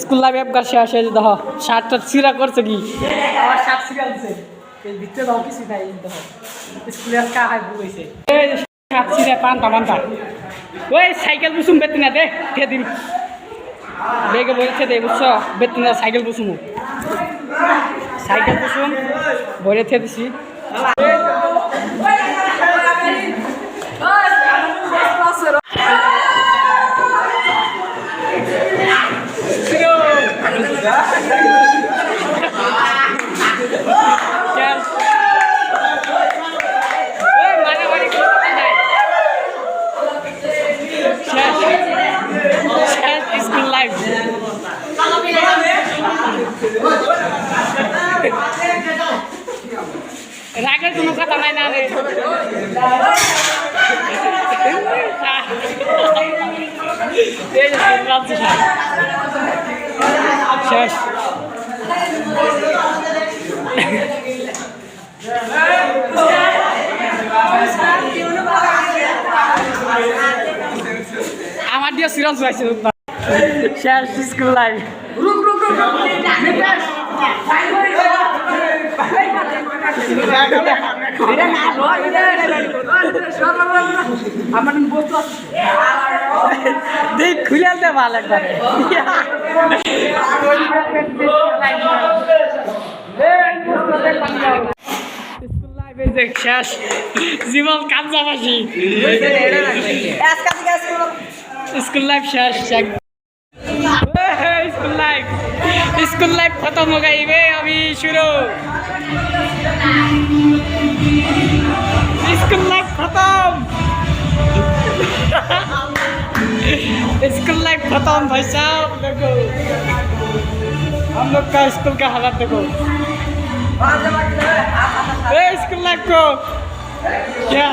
School life একবার শেষ হয়ে দেখো, শার্টটা ছিঁড়া করছে কি? সাইকেল বুসুম বেতন দে ঠে বেগে দে বুঝছ? বেতন সাইকেল বুসুম সাইকেল বুসুম ভরে থে দিছি চল ওই মারামারি করতে নাই শেষ শেষ স্কুল লাইফ রাগের কোনো কথা নাই না। রে শেষ। আমার দিয়ে সিরিয়াস হয়েছে শেষ স্কুল লাইফ আমার বস্তু দেখ খুলে শেষ জীবন কাঞ্চাবাসী স্কুল লাইফ শেষ स्कूल लाइफ खत्म हो गई वे अभी शुरू स्कूल लाइफ खत्म स्कूल लाइफ खत्म भाई साहब देखो हम लोग का स्कूल का हालत देखो स्कूल लाइफ को क्या